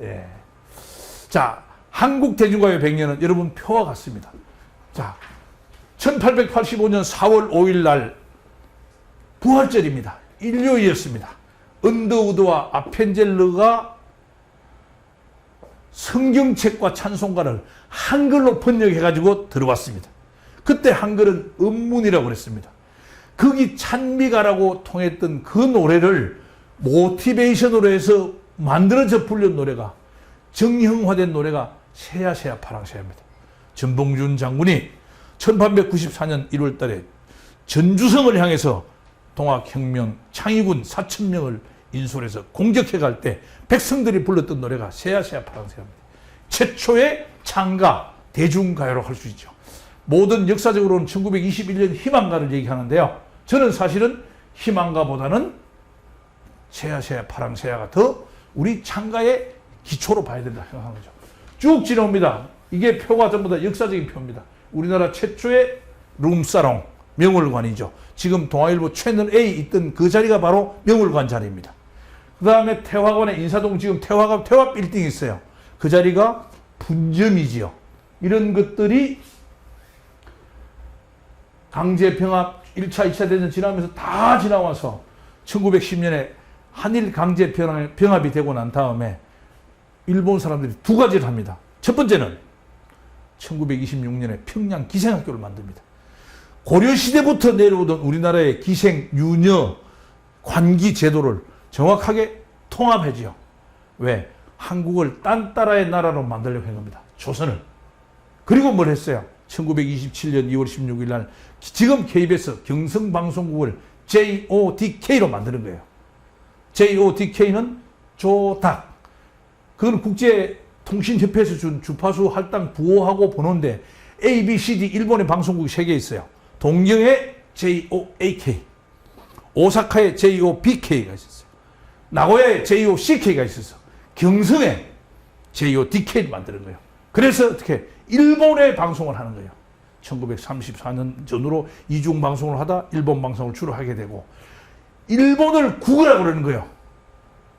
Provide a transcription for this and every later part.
예. 자, 한국 대중가요 100년은 여러분 표와 같습니다. 자, 1885년 4월 5일 날 부활절입니다. 일요일이었습니다. 언더우드와 아펜젤러가 성경책과 찬송가를 한글로 번역해가지고 들어왔습니다. 그때 한글은 음문이라고 그랬습니다. 거기 찬미가라고 통했던 그 노래를 모티베이션으로 해서 만들어져 불린 노래가 정형화된 노래가 새야새야 파랑새야입니다. 전봉준 장군이 1894년 1월 달에 전주성을 향해서 동학혁명 창의군 4천 명을 인솔해서 공격해 갈 때 백성들이 불렀던 노래가 새야새야 파랑새야입니다. 최초의 창가 대중가요로 할 수 있죠. 모든 역사적으로는 1921년 희망가를 얘기하는데요. 저는 사실은 희망가보다는 새야새야 파랑새야가 더 우리 창가의 기초로 봐야 된다 생각하는 거죠. 쭉 지나옵니다. 이게 표가 전부 다 역사적인 표입니다. 우리나라 최초의 룸사롱 명월관이죠. 지금 동아일보 채널 A 있던 그 자리가 바로 명월관 자리입니다. 그 다음에 태화관에 인사동 지금 태화관 태화 빌딩이 있어요. 그 자리가 분점이지요. 이런 것들이 강제병합 1차, 2차 대전 지나면서 다 지나와서 1910년에 한일 강제 병합- 병합이 되고 난 다음에 일본 사람들이 두 가지를 합니다. 첫 번째는 1926년에 평양 기생학교를 만듭니다. 고려시대부터 내려오던 우리나라의 기생, 유녀, 관기 제도를 정확하게 통합해지요. 왜? 한국을 딴 따라의 나라로 만들려고 한 겁니다. 조선을. 그리고 뭘 했어요? 1927년 2월 16일 날 지금 KBS 경성방송국을 JODK로 만드는 거예요. JODK는 조닥. 그건 국제통신협회에서 준 주파수 할당 부호하고 번호인데 A, B, C, D 일본의 방송국이 세개 있어요. 동경에 JOAK, 오사카에 JOBK가 있었어요. 나고야에 JOCK가 있었어. 경성에 JODK를 만드는 거예요. 그래서 어떻게 일본의 방송을 하는 거예요. 1934년 전후로 이중 방송을 하다 일본 방송을 주로 하게 되고 일본을 국어라고 그러는 거예요.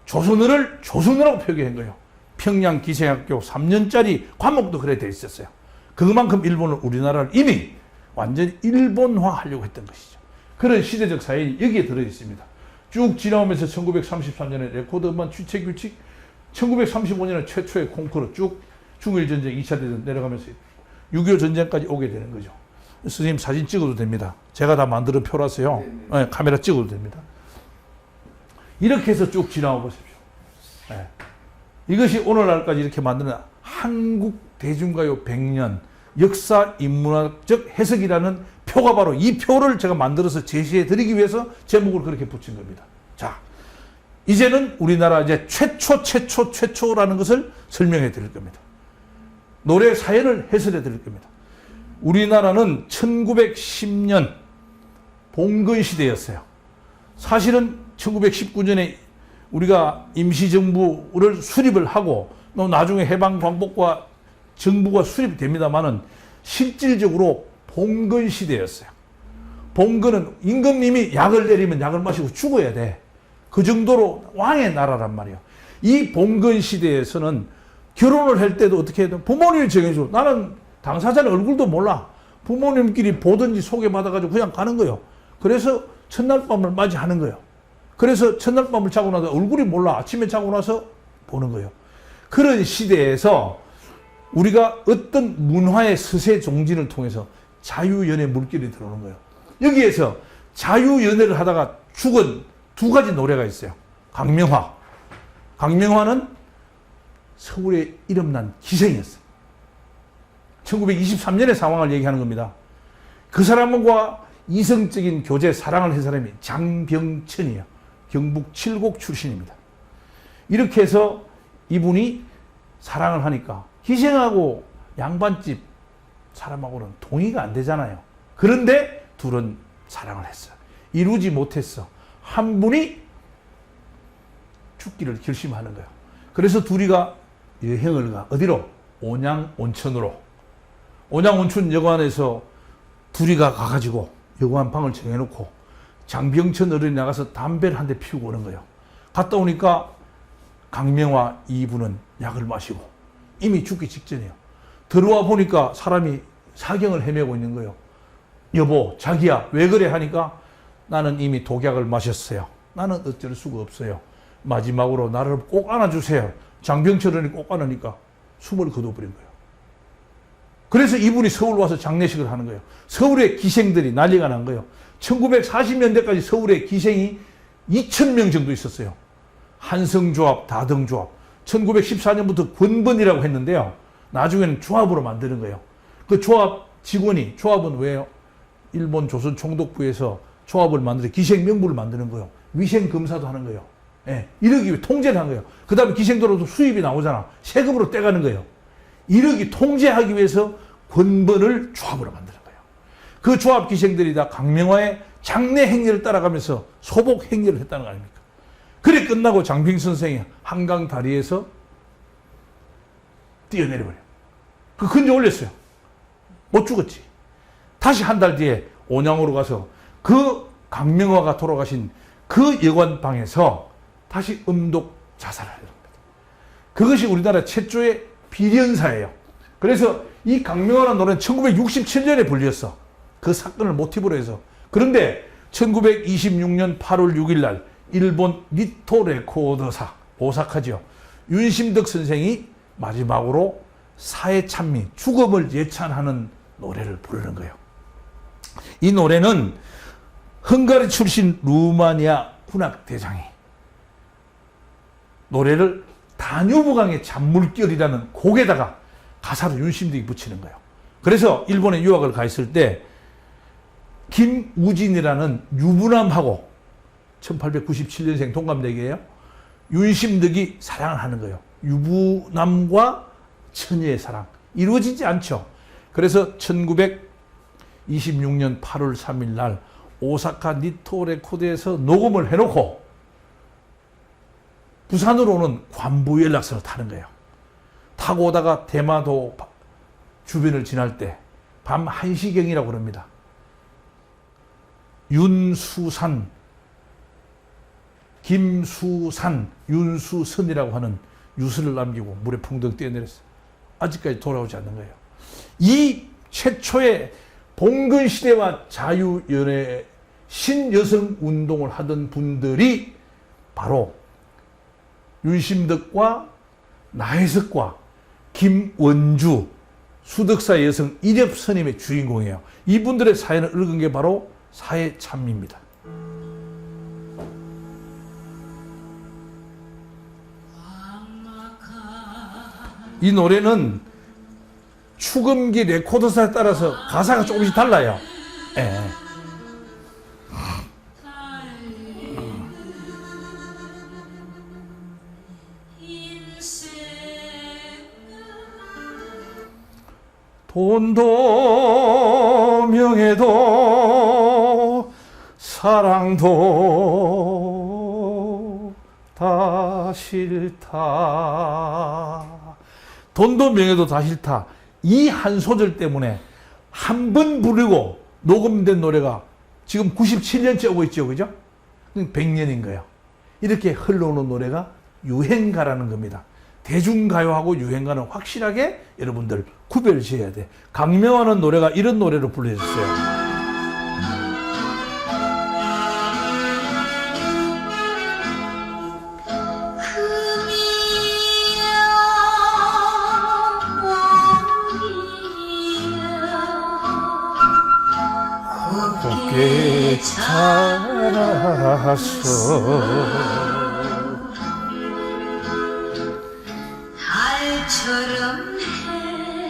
조선어를 조선어라고 표기한 거예요. 평양 기생학교 3년짜리 과목도 그래 돼 있었어요. 그만큼 일본은 우리나라를 이미 완전히 일본화 하려고 했던 것이죠. 그런 시대적 사연이 여기에 들어 있습니다. 쭉 지나오면서 1933년에 레코드 음반 취체 규칙, 1935년에 최초의 콩쿠르 쭉 중일 전쟁 2차 대전 내려가면서 6.25 전쟁까지 오게 되는 거죠. 선생님 사진 찍어도 됩니다. 제가 다 만드는 표라서요. 네, 카메라 찍어도 됩니다. 이렇게 해서 쭉 지나와 보십시오. 네. 이것이 오늘날까지 이렇게 만드는 한국 대중가요 100년 역사 인문학적 해석이라는 표가 바로 이 표를 제가 만들어서 제시해 드리기 위해서 제목을 그렇게 붙인 겁니다. 자, 이제는 우리나라 이제 최초, 최초, 최초라는 것을 설명해 드릴 겁니다. 노래 사연을 해설해 드릴 겁니다. 우리나라는 1910년 봉건 시대였어요. 사실은 1919년에 우리가 임시정부를 수립을 하고 또 나중에 해방광복과 정부가 수립이 됩니다만은 실질적으로 봉건 시대였어요. 봉건은 임금님이 약을 내리면 약을 마시고 죽어야 돼. 그 정도로 왕의 나라란 말이에요. 이 봉건 시대에서는 결혼을 할 때도 어떻게 해야 돼? 부모님이 정해줘. 나는 당사자는 얼굴도 몰라. 부모님끼리 보든지 소개받아가지고 그냥 가는 거예요. 그래서 첫날 밤을 맞이하는 거예요. 그래서 첫날 밤을 자고 나서 얼굴이 몰라. 아침에 자고 나서 보는 거예요. 그런 시대에서 우리가 어떤 문화의 서세 종진을 통해서 자유연애 물결이 들어오는 거예요. 여기에서 자유연애를 하다가 죽은 두 가지 노래가 있어요. 강명화. 강명화는 서울에 이름난 기생이었어요. 1923년의 상황을 얘기하는 겁니다. 그 사람과 이성적인 교제, 사랑을 한 사람이 장병천이에요. 경북 칠곡 출신입니다. 이렇게 해서 이분이 사랑을 하니까 희생하고 양반집 사람하고는 동의가 안 되잖아요. 그런데 둘은 사랑을 했어요. 이루지 못했어. 한 분이 죽기를 결심하는 거예요. 그래서 둘이가 여행을 가. 어디로? 온양 온천으로. 온양 온천 여관에서 둘이가 가가지고 여관 방을 정해놓고 장병천 어른이 나가서 담배를 한 대 피우고 오는 거예요. 갔다 오니까 강명화 이분은 약을 마시고 이미 죽기 직전이에요. 들어와 보니까 사람이 사경을 헤매고 있는 거예요. 여보, 자기야, 왜 그래 하니까 나는 이미 독약을 마셨어요. 나는 어쩔 수가 없어요. 마지막으로 나를 꼭 안아주세요. 장병철원이 꼭 안으니까 숨을 거둬버린 거예요. 그래서 이분이 서울 와서 장례식을 하는 거예요. 서울의 기생들이 난리가 난 거예요. 1940년대까지 서울에 기생이 2,000명 정도 있었어요. 한성조합, 다등조합. 1914년부터 권번이라고 했는데요. 나중에는 조합으로 만드는 거예요. 그 조합 직원이, 조합은 왜요? 일본 조선 총독부에서 조합을 만들어 기생 명부를 만드는 거예요. 위생 검사도 하는 거예요. 예, 이러기 위해 통제를 한 거예요. 그 다음에 기생도로도 수입이 나오잖아. 세금으로 떼가는 거예요. 이러기 통제하기 위해서 권번을 조합으로 거예요. 그 조합 기생들이 다 강명화의 장례 행렬을 따라가면서 소복 행렬을 했다는 거 아닙니까? 그래 끝나고 장빙 선생이 한강 다리에서 뛰어내려버려. 그 근저 올렸어요. 못 죽었지. 다시 한 달 뒤에 온양으로 가서 그 강명화가 돌아가신 그 여관방에서 다시 음독 자살을 합니다. 그것이 우리나라 최초의 비련사예요. 그래서 이 강명화라는 노래는 1967년에 불렸어. 그 사건을 모티브로 해서. 그런데 1926년 8월 6일 날 일본 리토 레코더사 오사카지요. 윤심덕 선생이 마지막으로 사회 찬미, 죽음을 예찬하는 노래를 부르는 거예요. 이 노래는 헝가리 출신 루마니아 훈악 대장이 노래를 다뉴브강의 잔물결이라는 곡에다가 가사를 윤심덕이 붙이는 거예요. 그래서 일본에 유학을 가 있을 때 김우진이라는 유부남하고 1897년생 동갑내기예요. 윤심덕이 사랑을 하는 거예요. 유부남과 처녀의 사랑 이루어지지 않죠. 그래서 1926년 8월 3일 날 오사카 니토 레코드에서 녹음을 해놓고 부산으로 오는 관부 연락선을 타는 거예요. 타고 오다가 대마도 주변을 지날 때 밤 1시경이라고 그럽니다. 윤수산, 김수산, 윤수선이라고 하는 유서를 남기고 물에 풍덩 뛰어내렸어요. 아직까지 돌아오지 않는 거예요. 이 최초의 봉건 시대와 자유연애 신여성 운동을 하던 분들이 바로 윤심덕과 나혜석과 김원주 수덕사 여성 이렵 스님의 주인공이에요. 이분들의 사연을 읽은 게 바로 사회 참미입니다. 이 노래는 추금기 레코드사에 따라서 가사가 조금씩 달라요. 예. 돈도 명예도 사랑도 다 싫다. 돈도 명예도 다 싫다. 이 한 소절 때문에 한 번 부르고 녹음된 노래가 지금 97년째 오고 있죠. 그죠? 100년인 거예요. 이렇게 흘러오는 노래가 유행가라는 겁니다. 대중가요하고 유행가는 확실하게 여러분들 구별 지어야 돼. 강명하는 노래가 이런 노래로 불려졌어요. 자라서. 달처럼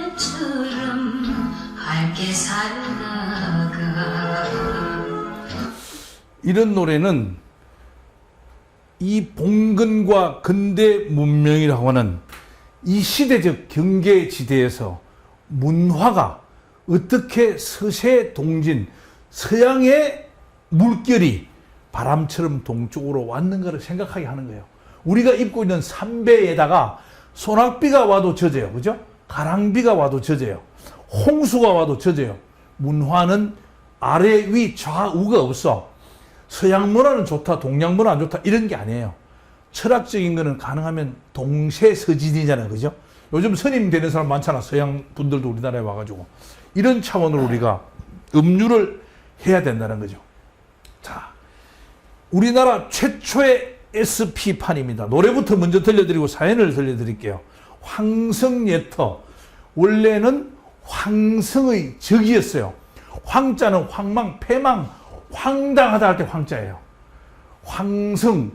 해처럼 밝게 살다가. 이런 노래는 이 봉건과 근대 문명이라고 하는 이 시대적 경계 지대에서 문화가 어떻게 서세 동진 서양의 물결이 바람처럼 동쪽으로 왔는가를 생각하게 하는 거예요. 우리가 입고 있는 삼배에다가 소낙비가 와도 젖어요. 그죠? 가랑비가 와도 젖어요. 홍수가 와도 젖어요. 문화는 아래 위 좌우가 없어. 서양 문화는 좋다, 동양 문화 안 좋다 이런 게 아니에요. 철학적인 거는 가능하면 동세서진이잖아요. 그죠? 요즘 선임 되는 사람 많잖아. 서양 분들도 우리나라에 와가지고. 이런 차원으로 우리가 음유를 해야 된다는 거죠. 자, 우리나라 최초의 SP판입니다. 노래부터 먼저 들려드리고 사연을 들려드릴게요. 황성예터. 원래는 황성의 적이었어요. 황자는 황망, 패망, 황당하다 할 때 황자예요. 황성,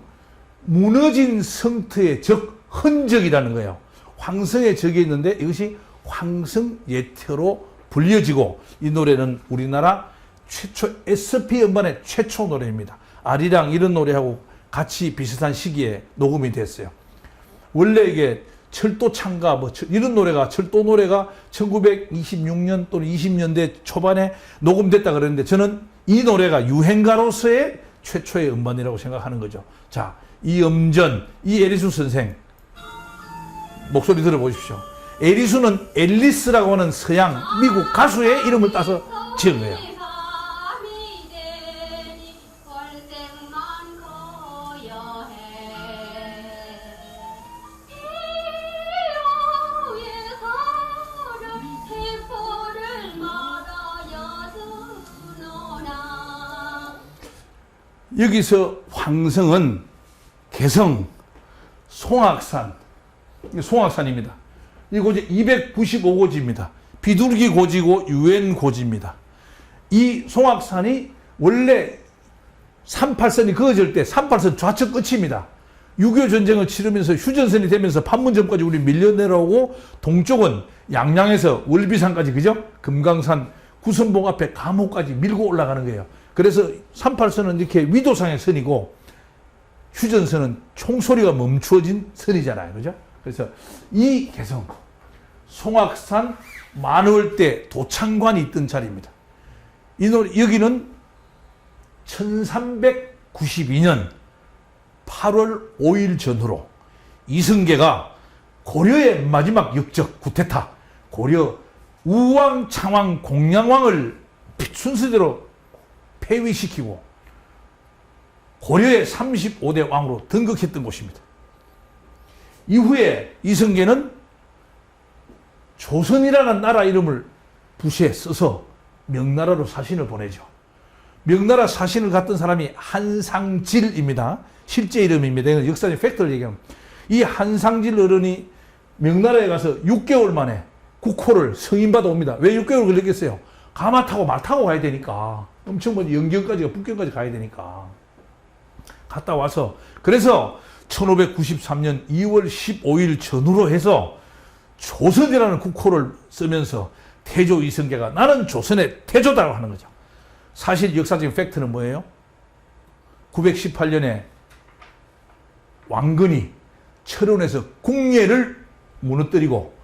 무너진 성터의 적, 흔적이라는 거예요. 황성의 적이 있는데 이것이 황성 예태로 불려지고 이 노래는 우리나라 최초 SP 음반의 최초 노래입니다. 아리랑 이런 노래하고 같이 비슷한 시기에 녹음이 됐어요. 원래 이게 철도 창가 뭐 철- 이런 노래가 철도 노래가 1926년 또는 20년대 초반에 녹음됐다 그랬는데 저는 이 노래가 유행가로서의 최초의 음반이라고 생각하는 거죠. 자, 이 음전 이 에리수 선생 목소리 들어보십시오. 에리수는 앨리스라고 하는 서양 미국 가수의 이름을 따서 지은 거예요. 여기서 황성은 개성, 송악산, 송악산입니다. 이 고지 295고지입니다. 비둘기 고지고 유엔 고지입니다. 이 송악산이 원래 38선이 그어질 때 38선 좌측 끝입니다. 6.25 전쟁을 치르면서 휴전선이 되면서 판문점까지 우리 밀려 내려오고 동쪽은 양양에서 월비산까지 그죠? 금강산 구선봉 앞에 감옥까지 밀고 올라가는 거예요. 그래서 38선은 이렇게 위도상의 선이고 휴전선은 총소리가 멈추어진 선이잖아요. 그죠? 그래서 이 개성 송악산 만월대 도창관이 있던 자리입니다. 이 노래 여기는 1392년 8월 5일 전후로 이승계가 고려의 마지막 역적 구테타 고려 우왕 창왕 공양왕을 순서대로 폐위시키고 고려의 35대 왕으로 등극했던 곳입니다. 이후에 이승계는 조선이라는 나라 이름을 부시에 써서 명나라로 사신을 보내죠. 명나라 사신을 갔던 사람이 한상질입니다. 실제 이름입니다. 역사적 팩트를 얘기하면 이 한상질 어른이 명나라에 가서 6개월 만에 국호를 승인받아 옵니다. 왜 6개월 걸렸겠어요? 가마 타고 말 타고 가야 되니까 엄청 먼 영경까지 북경까지 가야 되니까 갔다 와서 그래서 1593년 2월 15일 전후로 해서 조선이라는 국호를 쓰면서 태조 이성계가 나는 조선의 태조다고 하는 거죠. 사실 역사적인 팩트는 뭐예요? 918년에 왕건이 철원에서 궁예를 무너뜨리고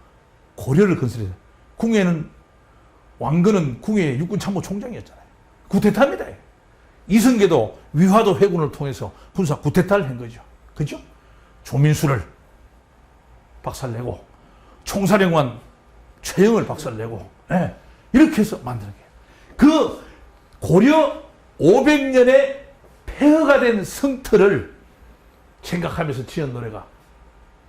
고려를 건설해요. 궁예는 왕건은 궁예 육군 참모 총장이었잖아요. 구테타입니다. 이승계도 위화도 회군을 통해서 군사 구테타를 한 거죠. 그죠? 조민수를 박살내고 총사령관 최영을 박살내고 예, 이렇게 해서 만드는 거예요. 그 고려 500년의 폐허가 된 성터를 생각하면서 지은 노래가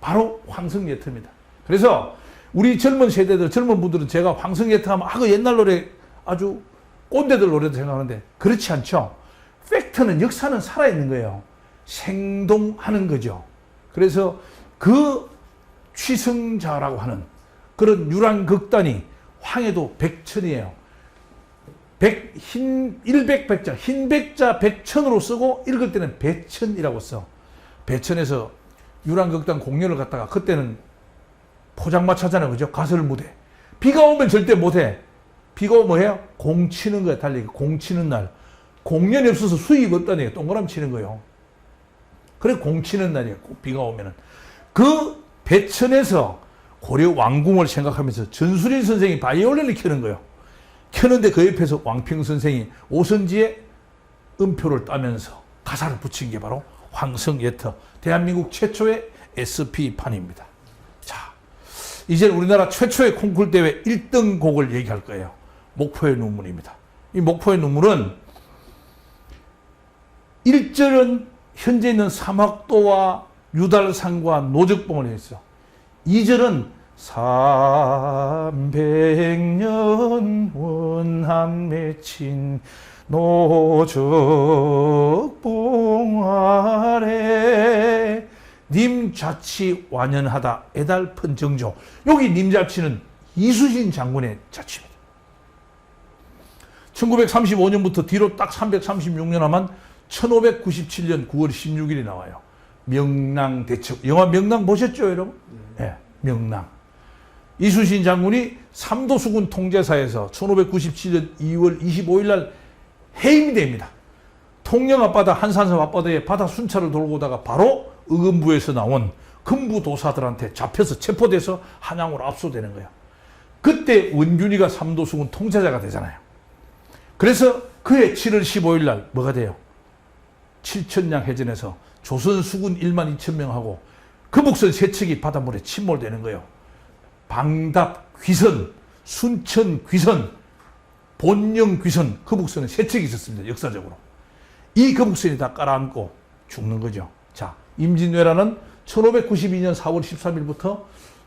바로 황성예터입니다. 그래서 우리 젊은 세대들, 젊은 분들은 제가 황성예터 하면 아, 그 옛날 노래 아주 꼰대들 노래도 생각하는데 그렇지 않죠. 팩트는 역사는 살아있는 거예요. 생동하는 거죠. 그래서 그 취승자라고 하는 그런 유랑극단이 황해도 백천이에요. 백, 흰, 일백백자, 흰백자 백천으로 쓰고 읽을 때는 배천이라고 써. 배천에서 유랑극단 공연을 갔다가 그때는 포장마차잖아요. 그죠? 가설 무대. 비가 오면 절대 못해. 비가 오면 뭐 해요? 공 치는 거야, 달리기. 공 치는 날. 공연이 없어서 수입 없다니 동그라미 치는 거예요. 그래, 공 치는 날이에요. 비가 오면은. 그 배천에서 고려 왕궁을 생각하면서 전수린 선생이 바이올린을 켜는 거예요. 켜는데 그 옆에서 왕평 선생이 오선지에 음표를 따면서 가사를 붙인 게 바로 황성예터 대한민국 최초의 SP판입니다. 자, 이제 우리나라 최초의 콩쿨 대회 1등 곡을 얘기할 거예요. 목포의 눈물입니다. 이 목포의 눈물은 1절은 현재 있는 삼학도와 유달산과 노적봉을 했어. 2절은 300년 원한 맺힌 노적봉 아래 님자치 완연하다 애달픈 정조 여기 님자치는 이수신 장군의 자치입니다. 1935년부터 뒤로 딱 336년 하면 1597년 9월 16일이 나와요. 명랑 대첩. 영화 명랑 보셨죠, 여러분? 예, 명랑. 이순신 장군이 삼도수군 통제사에서 1597년 2월 25일 날 해임이 됩니다. 통영 앞바다 한산섬 앞바다에 바다 순찰을 돌고 오다가 바로 의금부에서 나온 금부 도사들한테 잡혀서 체포돼서 한양으로 압수되는 거예요. 그때 원균이가 삼도수군 통제자가 되잖아요. 그래서 그해 7월 15일 날 뭐가 돼요? 7천량 해전에서 조선 수군 1만 2천 명하고 금북선 세 척이 바닷물에 침몰되는 거예요. 방답 귀선, 순천 귀선, 본영 귀선, 금북선은 세 척이 있었습니다. 역사적으로. 이 금북선이 다 깔아앉고 죽는 거죠. 자, 임진왜란은 1592년 4월 13일부터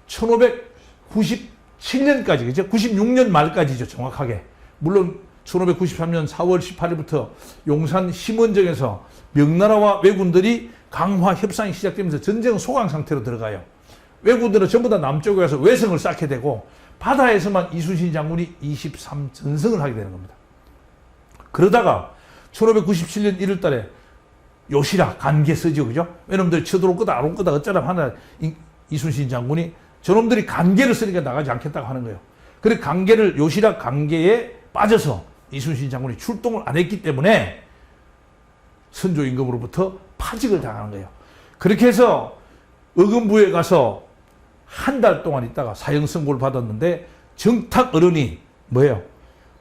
1597년까지, 그죠? 96년 말까지죠, 정확하게. 물론 1593년 4월 18일부터 용산 심원정에서 명나라와 왜군들이 강화 협상이 시작되면서 전쟁 소강 상태로 들어가요. 왜군들은 전부 다 남쪽에 가서 외성을 쌓게 되고 바다에서만 이순신 장군이 23전승을 하게 되는 겁니다. 그러다가 1597년 1월 달에 요시라 간계 서죠. 그죠? 왜놈들 쳐들어올 거다 안 올 거다 어쩌라 하나 이- 이순신 장군이 저놈들이 간계를 쓰니까 나가지 않겠다고 하는 거예요. 그래 간계를 요시라 간계에 빠져서 이순신 장군이 출동을 안 했기 때문에 선조 임금으로부터 파직을 당하는 거예요. 그렇게 해서 의금부에 가서 한 달 동안 있다가 사형 선고를 받았는데 정탁 어른이 뭐예요?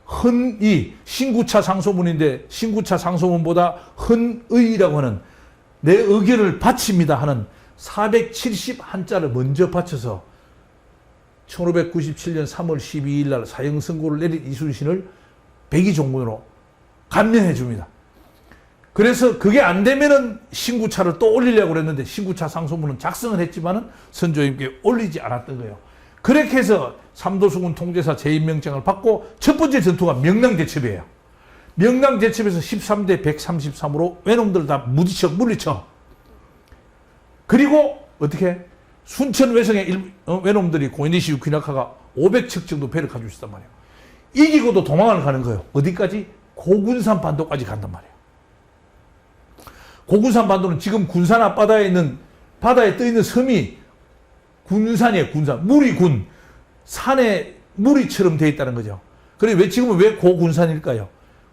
헌이 신구차 상소문인데 신구차 상소문보다 헌의라고 하는 내 의견을 바칩니다 하는 470 한자를 먼저 바쳐서 1597년 3월 12일 날 사형 선고를 내린 이순신을 백의 종군으로 감면해 줍니다. 그래서 그게 안 되면은 신구차를 또 올리려고 그랬는데 신구차 상소문은 작성을 했지만은 선조님께 올리지 않았던 거예요. 그렇게 해서 삼도수군 통제사 재임명장을 받고 첫 번째 전투가 명랑 대첩이에요. 명랑 대첩에서 13대 133으로 외놈들 다 무지쳐 물리쳐. 그리고 어떻게 순천 외성의 일, 어, 외놈들이 고인니시 유키나카가 500척 정도 배를 가지고 있단 말이에요. 이기고도 도망을 가는 거예요. 어디까지? 고군산 반도까지 간단 말이에요. 고군산 반도는 지금 군산 앞바다에 있는 바다에 떠 있는 섬이 군산이에요. 군산. 물이 군. 산에 무리처럼 돼 있다는 거죠. 그래 왜 지금은 왜 고군산일까요?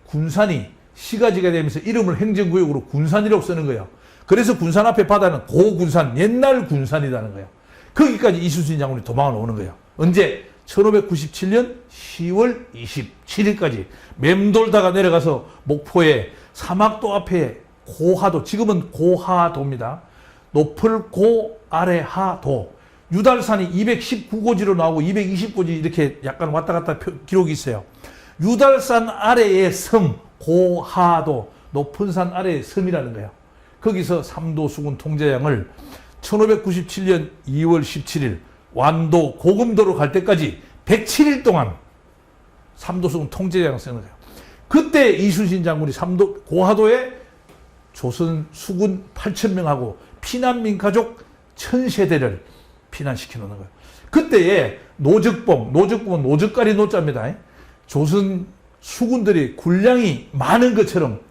군산이 시가지가 되면서 이름을 행정구역으로 군산이라고 쓰는 거예요. 그래서 군산 앞에 바다는 고군산, 옛날 군산이라는 거예요. 거기까지 이순신 장군이 도망을 오는 거예요. 언제? 1597년 10월 27일까지 맴돌다가 내려가서 목포에 사막도 앞에 고하도, 지금은 고하도입니다. 높을 고, 아래 하도. 유달산이 219고지로 나오고 220고지 이렇게 약간 왔다 갔다 표- 기록이 있어요. 유달산 아래의 섬, 고하도, 높은 산 아래의 섬이라는 거예요. 거기서 삼도수군 통제장을 1597년 2월 17일 완도 고금도로 갈 때까지 107일 동안 삼도수군 통제장을 쓰는 거예요. 그때 이순신 장군이 삼도 고하도에 조선 수군 8천 명하고 피난민 가족 천 세대를 피난시켜 놓는 거예요. 그때에 노적봉, 노적봉은 노적가리 노자입니다. 조선 수군들이 군량이 많은 것처럼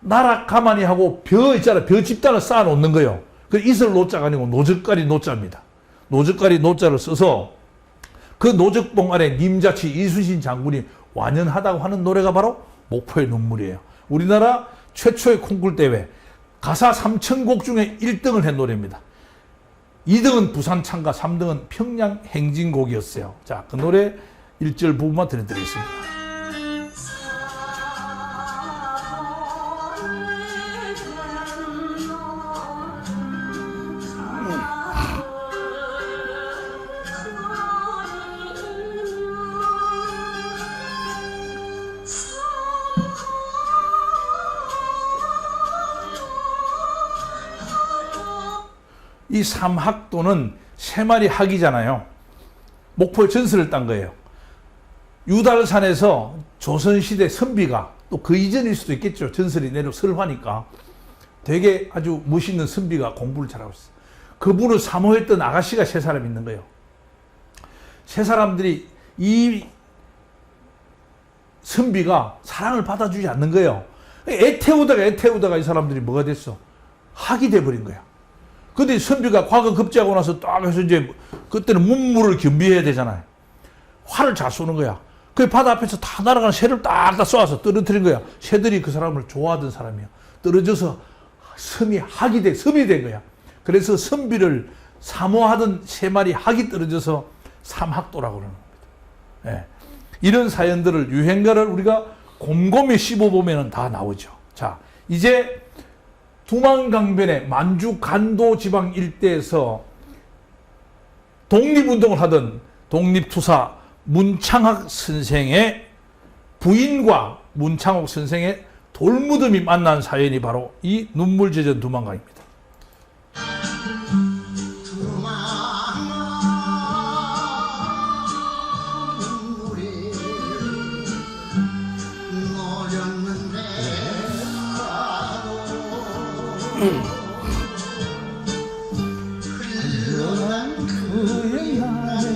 나락 가만히 하고 벼 있잖아. 벼 집단을 쌓아 놓는 거예요. 그 이슬 노자가 아니고 노적가리 노자입니다. 노적가리 노자를 써서 그 노적봉 아래 님자치 이순신 장군이 완연하다고 하는 노래가 바로 목포의 눈물이에요. 우리나라 최초의 콩쿨 대회 가사 3천곡 중에 1등을 한 노래입니다. 2등은 부산 창가, 3등은 평양 행진곡이었어요. 자, 그 노래 1절 부분만 들려드리겠습니다. 이 삼학도는 세 마리 학이잖아요. 목포 전설을 딴 거예요. 유달산에서 조선시대 선비가 또 그 이전일 수도 있겠죠. 전설이 내려 설화니까 되게 아주 멋있는 선비가 공부를 잘하고 있어요. 그분을 사모했던 아가씨가 세 사람 있는 거예요. 세 사람들이 이 선비가 사랑을 받아주지 않는 거예요. 애태우다가 애태우다가 이 사람들이 뭐가 됐어? 학이 돼버린 거야. 근데 선비가 과거 급제하고 나서 딱 해서 이제 그때는 문무를 겸비해야 되잖아요. 활을 잘 쏘는 거야. 그 바다 앞에서 다 날아가는 새를 딱딱 쏘아서 떨어뜨린 거야. 새들이 그 사람을 좋아하던 사람이야. 떨어져서 섬이 학이 돼, 섬이 된 거야. 그래서 선비를 사모하던 세 마리 학이 떨어져서 삼학도라고 그러는 겁니다. 예. 이런 사연들을 유행가를 우리가 곰곰이 씹어보면 다 나오죠. 자, 이제 두만강변의 만주 간도 지방 일대에서 독립운동을 하던 독립투사 문창학 선생의 부인과 문창옥 선생의 돌무덤이 만난 사연이 바로 이 눈물 젖은 두만강입니다. 흘러간 그의 날에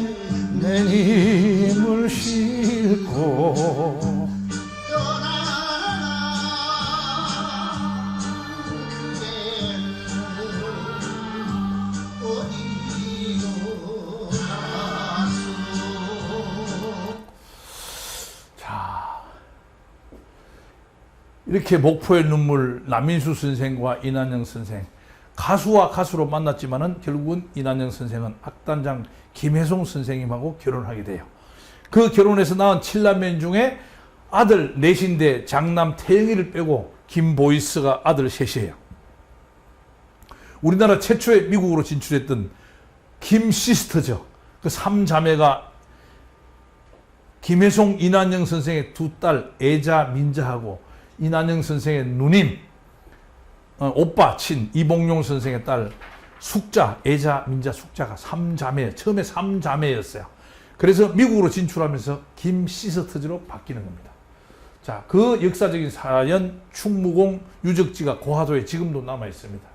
내힘 이렇게 목포의 눈물 남인수 선생과 이난영 선생 가수와 가수로 만났지만은 결국은 이난영 선생은 악단장 김혜송 선생님하고 결혼하게 돼요. 그 결혼해서 낳은 칠남매 중에 아들 넷인데 장남 태영이를 빼고 김보이스가 아들 셋이에요. 우리나라 최초의 미국으로 진출했던 김시스터죠. 그 삼자매가 김혜송 이난영 선생의 두 딸 애자 민자하고 이난영 선생의 누님 어, 오빠 친 이봉용 선생의 딸 숙자 애자 민자 숙자가 삼자매 처음에 삼자매였어요. 그래서 미국으로 진출하면서 김시스터즈로 바뀌는 겁니다. 자, 그 역사적인 사연 충무공 유적지가 고하도에 지금도 남아 있습니다.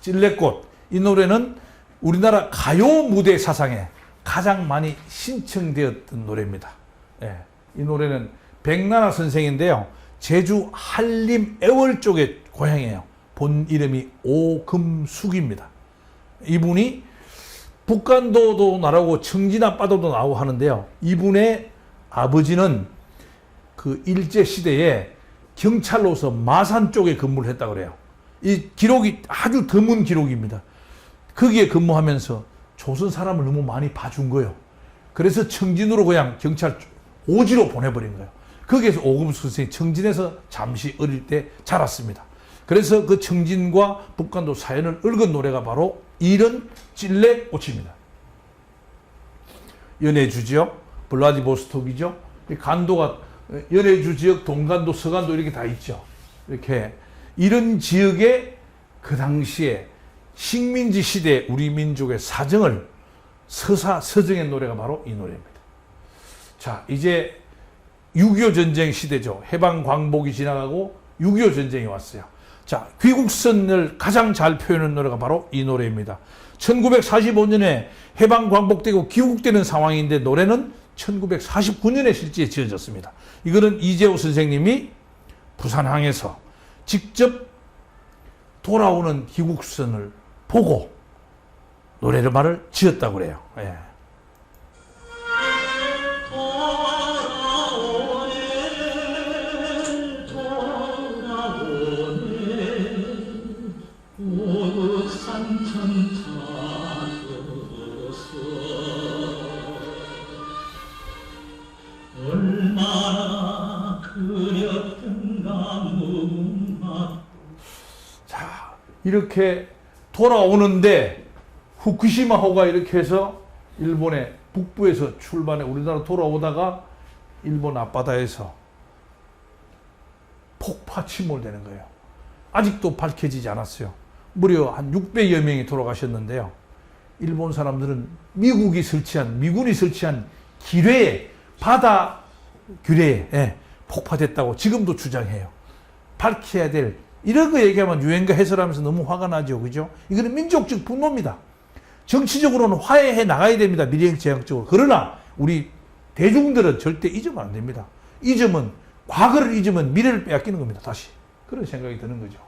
찔레꽃 이 노래는 우리나라 가요 무대 사상에 가장 많이 신청되었던 노래입니다. 예, 이 노래는 백나라 선생인데요. 제주 한림 애월 쪽의 고향이에요. 본 이름이 오금숙입니다. 이분이 북간도도 나라고 청진 앞바다도 나오고 하는데요. 이분의 아버지는 그 일제 시대에 경찰로서 마산 쪽에 근무를 했다고 그래요. 이 기록이 아주 드문 기록입니다. 거기에 근무하면서 조선 사람을 너무 많이 봐준 거예요. 그래서 청진으로 그냥 경찰 오지로 보내버린 거예요. 거기에서 오금수 선생이 청진에서 잠시 어릴 때 자랐습니다. 그래서 그 청진과 북한도 사연을 읊은 노래가 바로 이런 찔레 꽃입니다. 연해주 지역, 블라디보스톡이죠. 이 간도가 연해주 지역, 동간도, 서간도 이렇게 다 있죠. 이렇게 이런 지역에 그 당시에 식민지 시대 우리 민족의 사정을 서사 서정의 노래가 바로 이 노래입니다. 자, 이제 6.25 전쟁 시대죠. 해방 광복이 지나가고 6.25 전쟁이 왔어요. 자, 귀국선을 가장 잘 표현한 노래가 바로 이 노래입니다. 1945년에 해방 광복되고 귀국되는 상황인데 노래는 1949년에 실제 지어졌습니다. 이거는 이재호 선생님이 부산항에서 직접 돌아오는 귀국선을 보고 노래를 말을 지었다고 그래요. 예. 이렇게 돌아오는데 후쿠시마호가 이렇게 해서 일본의 북부에서 출발해 우리나라 돌아오다가 일본 앞바다에서 폭파 침몰되는 거예요. 아직도 밝혀지지 않았어요. 무려 한 600여 명이 돌아가셨는데요. 일본 사람들은 미국이 설치한 미군이 설치한 기뢰에 바다 규례에 예, 폭파됐다고 지금도 주장해요. 밝혀야 될 이런 거 얘기하면 유행가 해설하면서 너무 화가 나죠, 그죠? 이거는 민족적 분노입니다. 정치적으로는 화해해 나가야 됩니다. 미래지향적으로. 그러나 우리 대중들은 절대 잊으면 안 됩니다. 잊으면 과거를 잊으면 미래를 빼앗기는 겁니다. 다시 그런 생각이 드는 거죠.